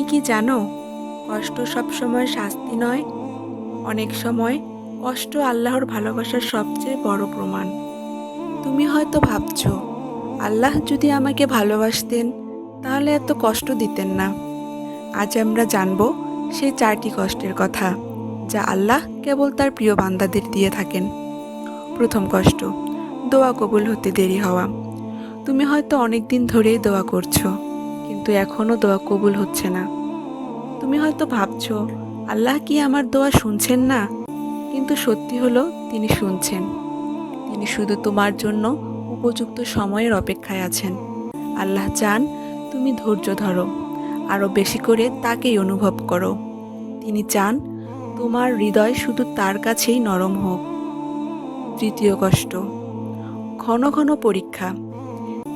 তুমি কি জানো, কষ্ট সবসময় শাস্তি নয়? অনেক সময় কষ্ট আল্লাহর ভালোবাসার সবচেয়ে বড় প্রমাণ। তুমি হয়তো ভাবছ, আল্লাহ যদি আমাকে ভালোবাসতেন, তাহলে এত কষ্ট দিতেন না। আজ আমরা জানব সেই চারটি কষ্টের কথা, যা আল্লাহ কেবল তার প্রিয় বান্দাদের দিয়ে থাকেন। প্রথম কষ্ট, দোয়া কবুল হতে দেরি হওয়া। তুমি হয়তো অনেক দিন ধরেই দোয়া করছ। কিন্তু এখনও দোয়া কবুল হচ্ছে না। তুমি হয়তো ভাবছ, আল্লাহ কি আমার দোয়া শুনছেন না? কিন্তু সত্যি হলো, তিনি শুনছেন। তিনি শুধু তোমার জন্য উপযুক্ত সময়ের অপেক্ষায় আছেন। আল্লাহ চান তুমি ধৈর্য ধরো আরও বেশি করে তাকেই অনুভব করো। তিনি চান তোমার হৃদয় শুধু তার কাছেই নরম হোক। তৃতীয় কষ্ট, ঘন ঘন পরীক্ষা।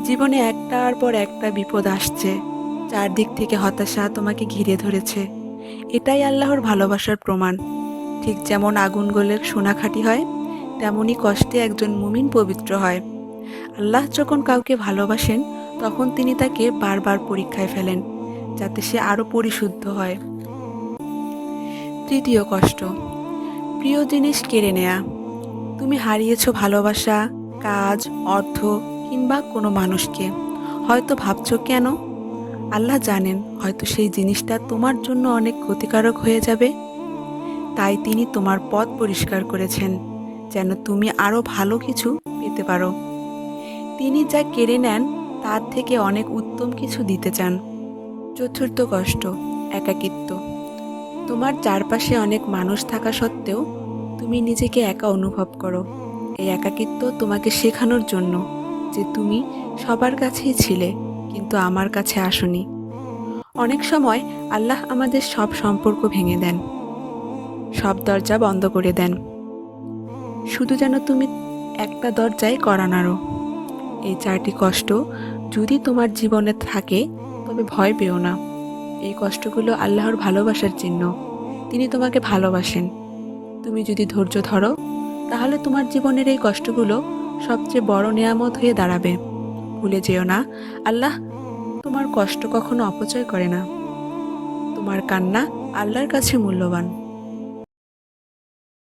জীবনে একটার পর একটা বিপদ আসছে। চারদিক থেকে হতাশা তোমাকে ঘিরে ধরেছে। এটাই আল্লাহর ভালোবাসার প্রমাণ। ঠিক যেমন আগুন গলে সোনাখাটি হয় তেমনই কষ্টে একজন মুমিন পবিত্র হয়। আল্লাহ যখন কাউকে ভালোবাসেন, তখন তিনি তাকে বারবার পরীক্ষায় ফেলেন, যাতে সে আরও পরিশুদ্ধ হয়। তৃতীয় কষ্ট, প্রিয় জিনিস কেড়ে নেয়া। তুমি হারিয়েছ ভালোবাসা, কাজ, অর্থ কিংবা কোনো মানুষকে। হয়তো ভাবছ কেন? আল্লাহ জানেন হয়তো সেই জিনিসটা তোমার জন্য অনেক ক্ষতিকারক হয়ে যাবে। তাই তিনি তোমার পথ পরিষ্কার করেছেন, যেন তুমি আরও ভালো কিছু পেতে পারো। তিনি যা কেড়ে নেন, তার থেকে অনেক উত্তম কিছু দিতে চান। চতুর্থ কষ্ট, একাকিত্ব। তোমার চারপাশে অনেক মানুষ থাকা সত্ত্বেও তুমি নিজেকে একা অনুভব করো। এই একাকিত্ব তোমাকে শেখানোর জন্য যে তুমি সবার কাছেই ছিলে। কিন্তু আমার কাছে আসনি। অনেক সময় আল্লাহ আমাদের সব সম্পর্ক ভেঙে দেন, সব দরজা বন্ধ করে দেন। শুধু যেন তুমি একটা দরজায় করা নাড়ো এই চারটি কষ্ট যদি তোমার জীবনে থাকে, তবে ভয় পেও না। এই কষ্টগুলো আল্লাহর ভালোবাসার চিহ্ন। তিনি তোমাকে ভালোবাসেন। তুমি যদি ধৈর্য ধরো, তাহলে তোমার জীবনের এই কষ্টগুলো সবচেয়ে বড় নেয়ামত হয়ে দাঁড়াবে। ভুলে যেও না। আল্লাহ, তোমার কষ্ট কখনো অপচয় করে না। তোমার কান্না আল্লাহর কাছে মূল্যবান।